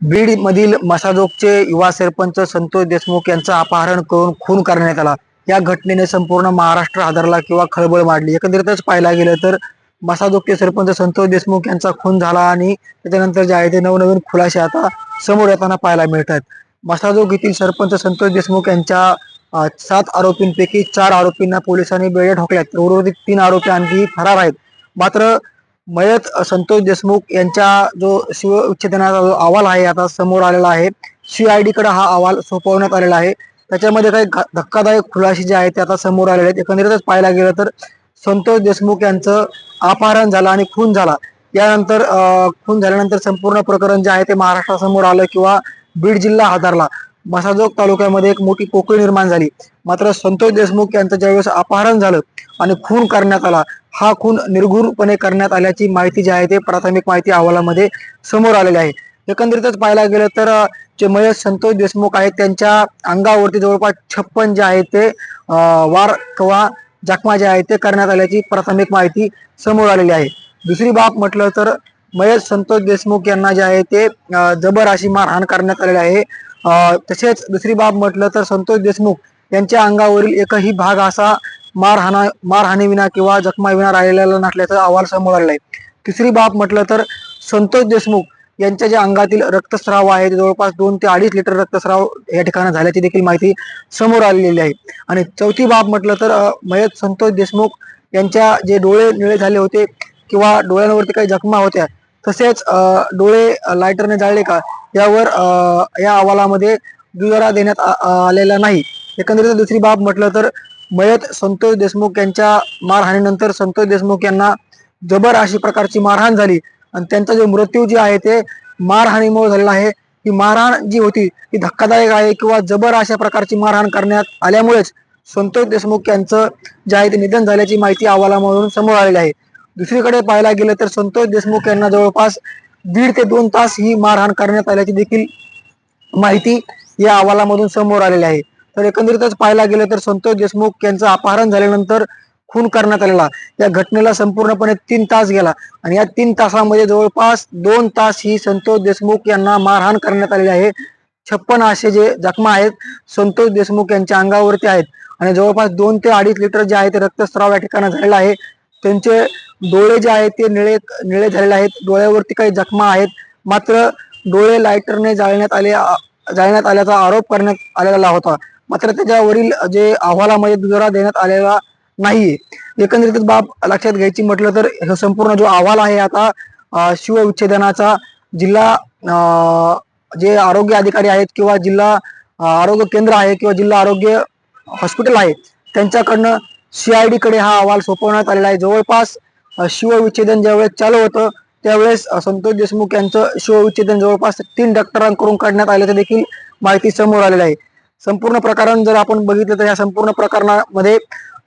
बीड मधील मसाजोगचे युवा सरपंच संतोष देशमुख यांचं अपहरण करून खून करण्यात आला. या घटनेने संपूर्ण महाराष्ट्र हादरला किंवा खळबळ मांडली. एकंदरीतच पाहायला गेलं तर मसाजोगचे सरपंच संतोष देशमुख यांचा खून झाला आणि त्याच्यानंतर जे आहे ते नवनवीन खुलासे आता समोर येताना पाहायला मिळतात. मसाजोग येथील सरपंच संतोष देशमुख यांच्या सात आरोपींपैकी चार आरोपींना पोलिसांनी बेड्या ठोकल्यात. तर उर्वरित तीन आरोपी आणखी फरार आहेत. मात्र मयत संतोष देशमुख यांच्या जो शिवविच्छेदनाचा जो अहवाल आहे आता समोर आलेला आहे सीआयडी कडे हा अहवाल सोपवण्यात आलेला आहे. त्याच्यामध्ये काही घ- धक्कादायक खुलासे जे आहेत ते आता समोर आलेले आहेत. एकंदरीतच पाहायला गेलं तर संतोष देशमुख यांचं अपहरण झालं आणि खून झाला. यानंतर खून झाल्यानंतर संपूर्ण प्रकरण जे आहे ते महाराष्ट्रासमोर आलं किंवा बीड जिल्हा हादरला. मसाजोग तालुक्यामध्ये एक मोठी पोकळी निर्माण झाली. मात्र संतोष देशमुख यांचं ज्यावेळेस अपहरण झालं आणि खून करण्यात आला हा खून निर्घूरपणे करण्यात आल्याची माहिती जी आहे ते प्राथमिक माहिती अहवालामध्ये समोर आलेली आहे. एकंदरीतच पाहायला गेलं तर जे मयत संतोष देशमुख आहेत त्यांच्या अंगावरती जवळपास छप्पन जे आहे ते वार किंवा जखमा जे आहे ते करण्यात आल्याची प्राथमिक माहिती समोर आलेली आहे. दुसरी बाब म्हटलं तर मयत संतोष देशमुख यांना जे आहे ते जबर अशी मारहाण करण्यात आलेली आहे. तसेच दुसरी बाब म्हटलं तर संतोष देशमुख यांच्या अंगावरील एकही भाग असा मारहाणा मारहाणीविना किंवा जखमाविना राहिलेला नसल्याचा अहवाल समोर आलेला आहे तिसरी बाब म्हटलं तर संतोष देशमुख यांच्या ज्या अंगातील रक्तस्राव आहे ते जवळपास दोन ते अडीच लिटर रक्तस्राव या ठिकाणी झाल्याची देखील माहिती समोर आलेली आहे. आणि चौथी बाब म्हटलं तर मयत संतोष देशमुख यांच्या जे डोळे निळे झाले होते किंवा डोळ्यांवरती काही जखमा होत्या तसेच डोळे लायटरने जाळले का यावर या अहवालामध्ये दुजोरा देण्यात आ- आलेला नाही. एकंदरीत दुसरी बाब म्हटलं तर मयत संतोष देशमुख यांच्या मारहाणीनंतर संतोष देशमुख यांना जबर अशी प्रकारची मारहाण झाली. आणि त्यांचा जो मृत्यू जे आहे ते मारहाणीमुळे झालेला आहे. ही मारहाण जी होती ती धक्कादायक आहे किंवा जबर अशा प्रकारची मारहाण करण्यात आल्यामुळेच संतोष देशमुख यांचं जे आहे ते निधन झाल्याची माहिती अहवालामधून समोर आलेली आहे. दुसरीकडे पाहायला गेलं तर संतोष देशमुख यांना जवळपास दीड ते दोन तास ही मारहाण करण्यात आल्याची देखील माहिती या अहवालामधून समोर आलेली आहे. तर एकंदरीतच पाहायला गेलं तर संतोष देशमुख यांचं अपहरण झाल्यानंतर खून करण्यात आलेला. या घटनेला संपूर्णपणे तीन तास गेला आणि या तीन तासामध्ये जवळपास दोन तास ही संतोष देशमुख यांना मारहाण करण्यात आलेली आहे. छप्पन असे जे जखमा आहेत संतोष देशमुख यांच्या अंगावरती आहेत. आणि जवळपास दोन ते अडीच लिटर जे आहे ते रक्तस्राव या ठिकाणी झालेला आहे. त्यांचे डोळे जे आहेत ते निळे निळे झालेले आहेत. डोळ्यावरती काही जखमा आहेत. मात्र डोळे लायटरने जाळण्यात आले जाळण्यात आल्याचा आरोप करण्यात आलेला होता. मात्र त्याच्यावरील जे अहवालामध्ये दुजोरा देण्यात आलेला नाहीये. एकंदरीतच बाब लक्षात घ्यायची म्हटलं तर हे संपूर्ण जो अहवाल आहे आता शिवविच्छेदनाचा जिल्हा जे आरोग्य अधिकारी आहेत किंवा जिल्हा आरोग्य केंद्र आहे किंवा जिल्हा आरोग्य हॉस्पिटल आहे त्यांच्याकडनं सीआयडी कडे हा अहवाल सोपवण्यात आलेला आहे. जवळपास शिवविच्छेदन ज्यावेळेस चालू होतं त्यावेळेस संतोष देशमुख यांचं शिवविच्छेदन जवळपास तीन डॉक्टरांकडून काढण्यात आल्याचं देखील माहिती समोर आलेलं आहे. संपूर्ण प्रकरण जर आपण बघितलं तर या संपूर्ण प्रकरणामध्ये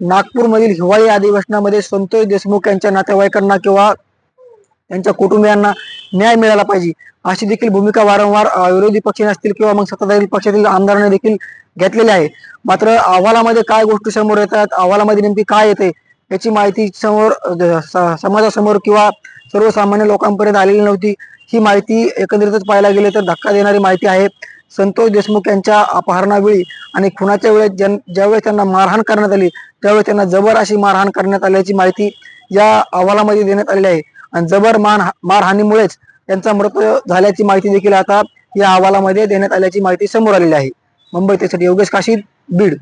नागपूरमधील हिवाळी अधिवेशनामध्ये संतोष देशमुख यांच्या नातेवाईकांना किंवा त्यांच्या कुटुंबियांना न्याय मिळाला पाहिजे अशी देखील भूमिका वारंवार विरोधी पक्षाने असतील किंवा मग सत्ताधारी पक्षातील आमदारांनी देखील घेतलेले आहे. मात्र अहवालामध्ये काय गोष्टी समोर येतात अहवालामध्ये नेमकी काय येते याची माहिती समोर स- समाजासमोर किंवा सर्वसामान्य लोकांपर्यंत आलेली नव्हती. ही माहिती एकंदरीतच पाहायला गेले तर धक्का देणारी माहिती आहे. संतोष देशमुख यांच्या अपहरणावेळी आणि खुनाच्या वेळेस ज्यां ज्यावेळेस त्यांना मारहाण करण्यात आली त्यावेळेस त्यांना जबर अशी मारहाण करण्यात आल्याची माहिती या अहवालामध्ये देण्यात आलेली आहे. आणि जबर मान मारहाणीमुळेच त्यांचा मृत्यू झाल्याची माहिती देखील आता या अहवालामध्ये देण्यात आल्याची माहिती समोर आलेली आहे. मुंबई त्यासाठी योगेश काशीद बीड.